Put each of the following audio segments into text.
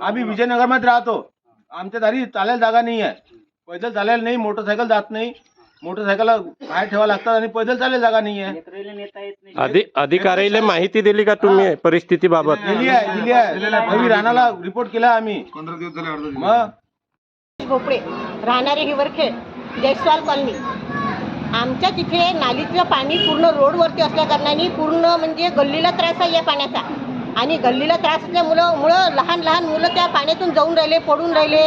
आम्ही विजयनगरमध्ये राहतो. आमच्या दारी चालायला जागा नाही आहे. पैदल चालायला नाही मोटरसायकल जात नाही. मोटरसायकलला पाय ठेवा लागतात आणि पैदल चालायला जागा नाही आहे. अधि अधिकाऱ्याला माहिती दिली का तुम्ही परिस्थितीबाबत? दिली आहे दिली आहे. राणाला रिपोर्ट केला आम्ही. मग? भोपळे राहणारे हिवरखेड जयस्वाल कॉलनी. आमच्या तिथे नालीचं पाणी पूर्ण रोडवरती असल्या कारणाने पूर्ण म्हणजे गल्लीला त्रास आहे या पाण्याचा. आणि गल्लीला त्रास असल्यामुळं मुळं लहान लहान मुलं त्या पाण्यातून जाऊन राहिले पडून राहिले.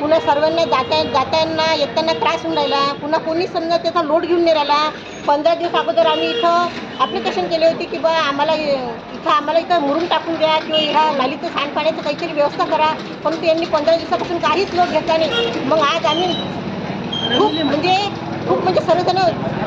पुन्हा सर्वांना जाता जाताना येताना त्रास होऊन राहिला. पुन्हा कोणी समजा त्याचा लोड घेऊन नाही राहिला. पंधरा दिवस अगोदर आम्ही इथं ॲप्लिकेशन केले होते की बा आम्हाला इथं आम्हाला इथं मुरून टाकून द्या किंवा ह्या नालीचं सांडपाण्याचं काहीतरी व्यवस्था करा. परंतु यांनी पंधरा दिवसापासून काहीच लोट घेतला नाही. मग आज आम्ही खूप म्हणजे खूप म्हणजे सर्वजण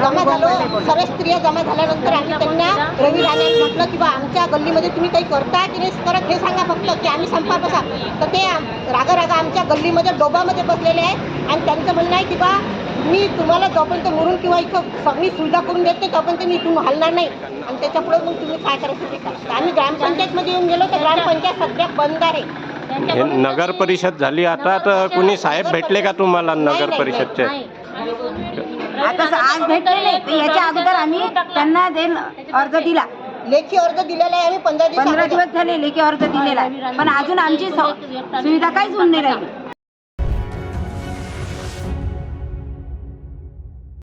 जमा झालो सर्व स्त्रिया जमा झाल्यानंतर आम्ही त्यांना रवी राणे म्हटलं की बा आमच्या गल्लीमध्ये तुम्ही काही करता की नाही? करत हे सांगा फक्त की आम्ही संपा बसा. तर ते रागा रागा आमच्या गल्लीमध्ये डोबामध्ये बसलेले आहेत आणि त्यांचं म्हणणं आहे की बा मी तुम्हाला जोपर्यंत मुरून किंवा इथं सगळी सुविधा करून देते तोपर्यंत मी इथून हलणार नाही. आणि त्याच्यापुढे मग तुम्ही काय करायचं ते करा. आम्ही ग्रामपंचायतमध्ये येऊन गेलो तर ग्रामपंचायत सध्या बंद आहे. हे नगर परिषद झाली आता तर कुणी साहेब भेटले का तुम्हाला नगर परिषदचे आता स- आज भेटले नाही तर याच्या अगोदर आम्ही त्यांना देण अर्ज दिला लेखी अर्ज दिलेला आहे आम्ही पंधरा दिवस पंधरा अगोदर. दिवस झाले लेखी अर्ज दिलेला आहे. पण अजून आमची सव- सुविधा काहीच होऊन नाही राहिली